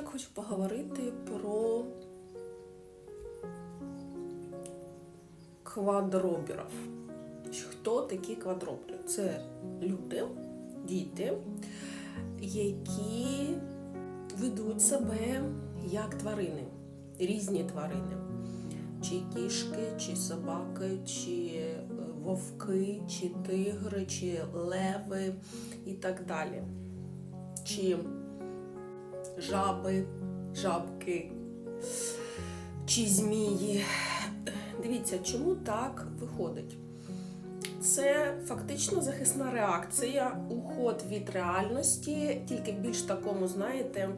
так хочу поговорити про квадробірів. Хто такі квадробіри? Це люди, діти, які ведуть себе як тварини, різні тварини. Чи кішки, чи собаки, чи е, вовки, чи тигри, чи леви і так далі. Чи жаби, жабки чи змії. Дивіться, чому так виходить? Це фактично захисна реакція, уход від реальності, тільки в більш такому, знаєте,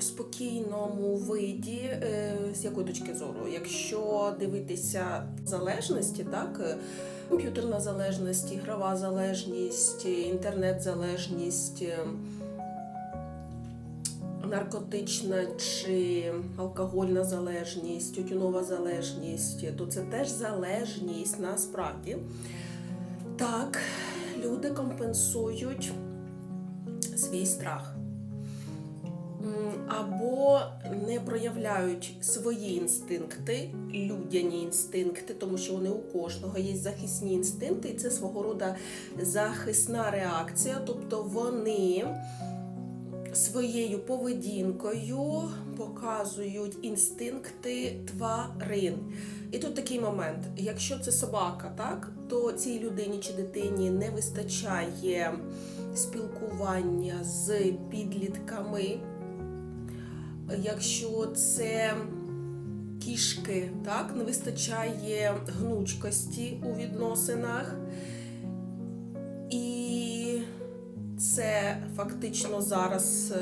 спокійному виді, Е, з якої точки зору, якщо дивитися залежності, так, е, комп'ютерна залежність, ігрова залежність, інтернет-залежність. Наркотична чи алкогольна залежність, тютюнова залежність, то це теж залежність насправді. Так, люди компенсують свій страх. Або не проявляють свої інстинкти, людяні інстинкти, тому що вони у кожного є захисні інстинкти, і це свого роду захисна реакція, тобто вони своєю поведінкою показують інстинкти тварин. І тут такий момент: якщо це собака, так то цій людині чи дитині не вистачає спілкування з підлітками. Якщо це кішки, так не вистачає гнучкості у відносинах. І це фактично зараз е,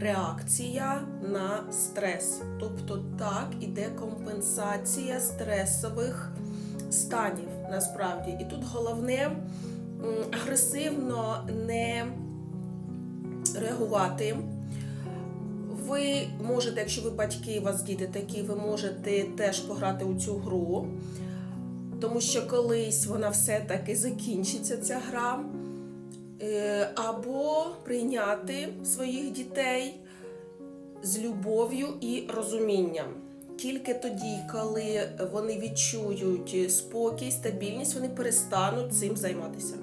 реакція на стрес. Тобто так іде компенсація стресових станів насправді. І тут головне агресивно не реагувати. Ви можете, якщо ви батьки, у вас діти такі, ви можете теж пограти у цю гру, тому що колись вона все-таки закінчиться, ця гра. Е, або прийняти своїх дітей з любов'ю і розумінням. Тільки тоді, коли вони відчують спокій, стабільність, вони перестануть цим займатися.